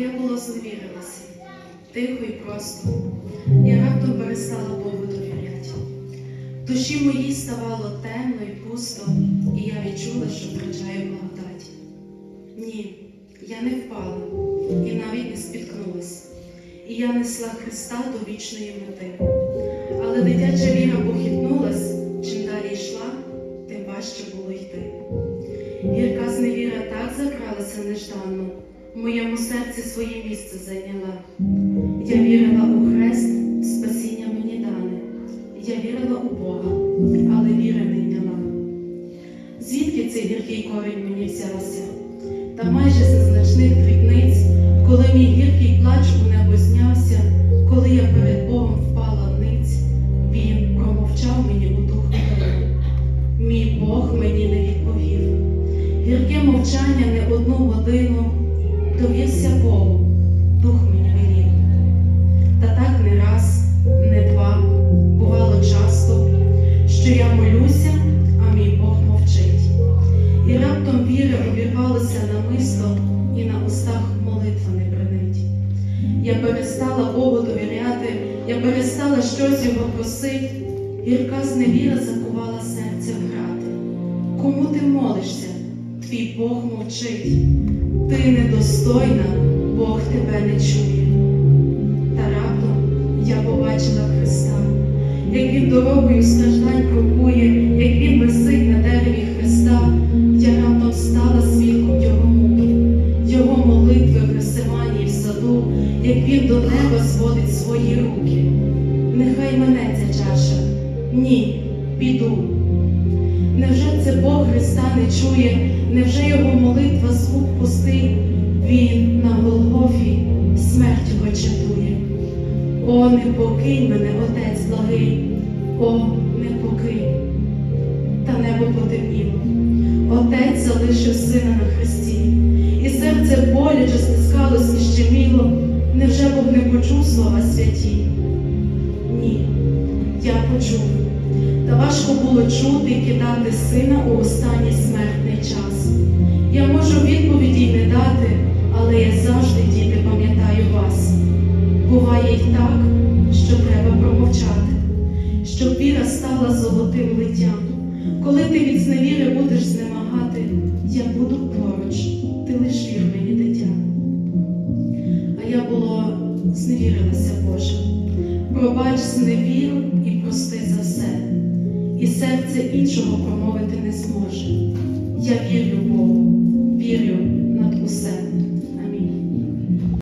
я було зневірилася, тихо і просто. Я раптом перестала Богу довіряти. Душі моїй ставало темно і пусто, і я відчула, що втрачаю благодать. Ні, я не впала і навіть не спіткнулась. І я несла Христа до вічної мети. Але дитяча віра похитнулась, моєму серці своє місце зайняла. Я вірила у хрест, спасіння мені дане. Я вірила у Бога, але віри не йняла. Звідки цей гіркий корінь мені взявся? Та майже з незначних дрібниць, коли мій гіркий плач у небо знявся, коли я перед Богом впала ниць, він промовчав мені у дух. Мій Бог мені не відповів. Гірке мовчання не одну годину довівся Богу, дух мені велів. Та так не раз, не два, бувало часто, що я молюся, а мій Бог мовчить. І раптом віра обірвалася намисто, і на устах молитва не бренить. Я перестала Богу довіряти, я перестала щось його просить, гірка зневіра закувала серце в грати. Кому ти молишся? Твій Бог мовчить. Ти недостойна, Бог тебе не чує. Та раптом я побачила Христа, як він дорогою страждань крокує, як він висить на дереві Христа, я раптом стала свідком Його муки, Його молитви в Гесиманії в саду, як він до неба зводить свої руки. Нехай мене ця чаша, ні, піду. Невже це Бог Христа не чує, невже його молитва звук пустий? Він на Голгофі смерть його чатує. О, не покинь мене, Отець благий, о, не покинь. Та небо потемніло. Отець залишив сина на хресті, і серце боляче стискалось і щеміло. Невже Бог не почув слова святі? Ні, я почув. Та важко було чути і кидати сина у останній смертний час. Я можу відповіді й не дати, але я завжди, діти, пам'ятаю вас. Буває й так, що треба промовчати, щоб віра стала золотим литтям. Коли ти від зневіри будеш знемагати, я буду поруч, ти лиш вір мені, дитя. А я було зневірилася, Боже. Пробач зневіру і прости за все, і серце іншого промовити не зможе. Я вірю Богу,